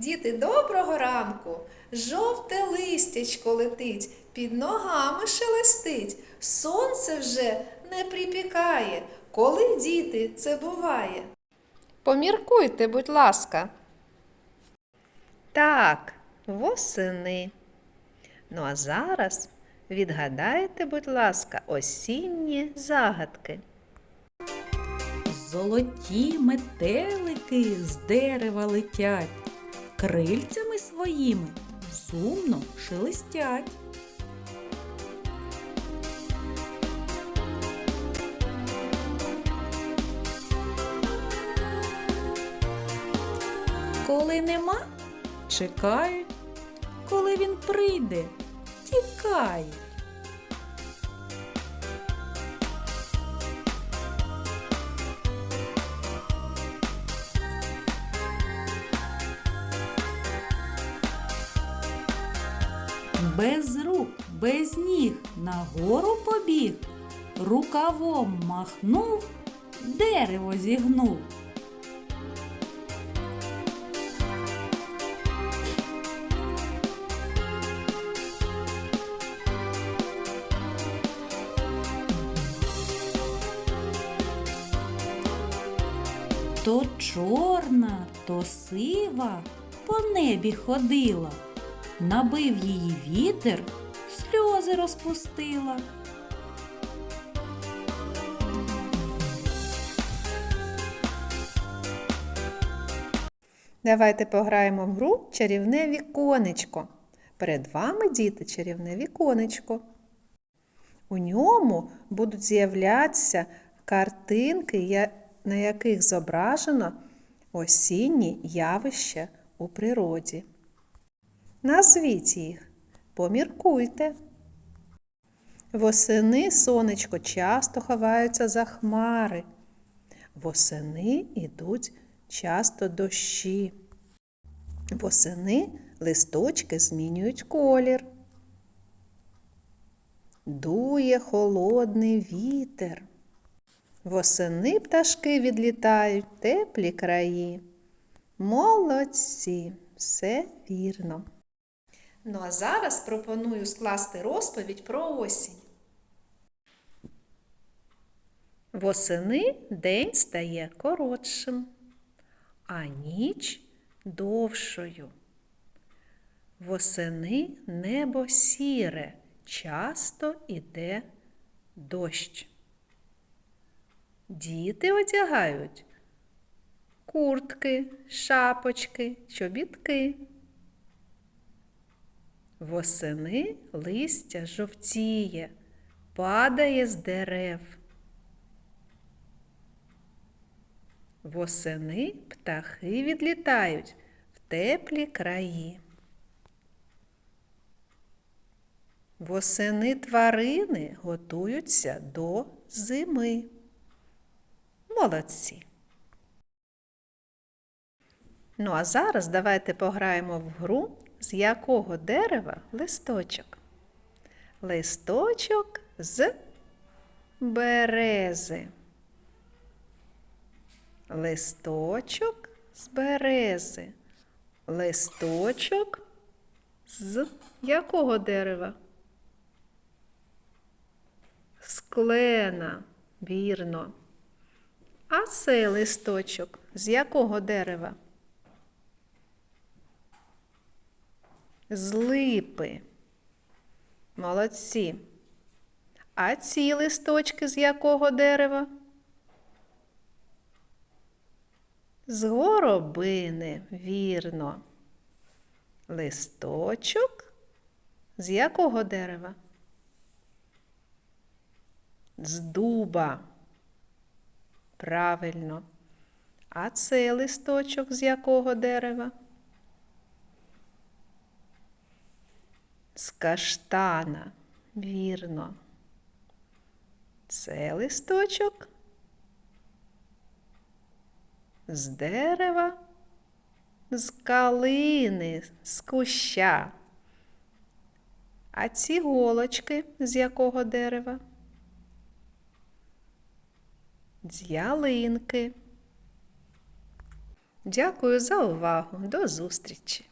Діти, доброго ранку! Жовте листячко летить, під ногами шелестить. Сонце вже не припікає. Коли діти це буває? Поміркуйте, будь ласка. Так, восени. Ну а зараз відгадайте, будь ласка, осінні загадки. Золоті метелики з дерева летять, крильцями своїми сумно шелестять. Коли нема, чекають, коли він прийде, тікають. Без рук, без ніг нагору побіг, рукавом махнув, дерево зігнув. То чорна, то сива по небі ходила, набив її вітер, сльози розпустила. Давайте пограємо в гру чарівне віконечко. Перед вами, діти, чарівне віконечко. У ньому будуть з'являтися картинки, на яких зображено осінні явища у природі. Назвіть їх, поміркуйте. Восени сонечко часто ховаються за хмари. Восени ідуть часто дощі. Восени листочки змінюють колір. Дує холодний вітер. Восени пташки відлітають теплі краї. Молодці, все вірно. Ну а зараз пропоную скласти розповідь про осінь. Восени день стає коротшим, а ніч довшою. Восени небо сіре, часто іде дощ. Діти одягають куртки, шапочки, чобітки. Восени листя жовтіє, падає з дерев. Восени птахи відлітають в теплі краї. Восени тварини готуються до зими. Молодці. Ну а зараз давайте пограємо в гру, з якого дерева листочок. Листочок з берези. Листочок з берези. Листочок з якого дерева? З клена, вірно. А цей листочок з якого дерева? З липи. Молодці. А ці листочки з якого дерева? З горобини, вірно. Листочок з якого дерева? З дуба. Правильно. А цей листочок з якого дерева? З каштана. Вірно. Це листочок з дерева, з калини, з куща. А ці голочки з якого дерева? З ялинки. Дякую за увагу. До зустрічі!